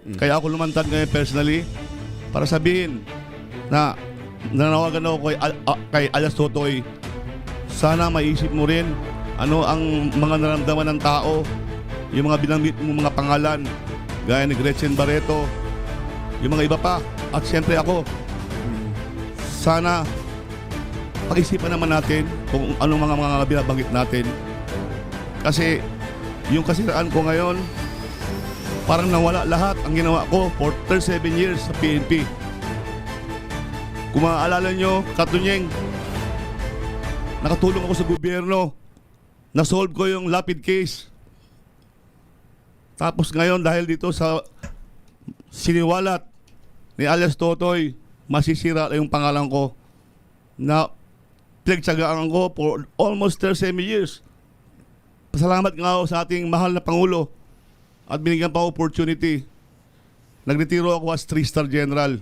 Kaya ako lumantad ngayon personally para sabihin na nanawagan ako kay, ah, kay Alas Totoy. Sana maisip mo rin ano ang mga naramdaman ng tao, yung mga binanggit mo mga pangalan, gaya ni Gretchen Barreto, yung mga iba pa, at siyempre ako. Sana pag-isipan naman natin kung anong mga mga binabanggit natin. Kasi yung kasiraan ko ngayon, parang nawala lahat ang ginawa ko for 37 years sa PNP. Kung maaalala nyo, Katunyeng, nakatulong ako sa gobyerno. Na-solve ko yung lapid case. Tapos ngayon, dahil dito sa siniwalat ni alias Totoy, masisira yung pangalan ko na pinagtsagaan ko for almost 37 years. Pasalamat nga ako sa ating mahal na Pangulo at binigyan pa opportunity. Nagretiro ako as 3-star general.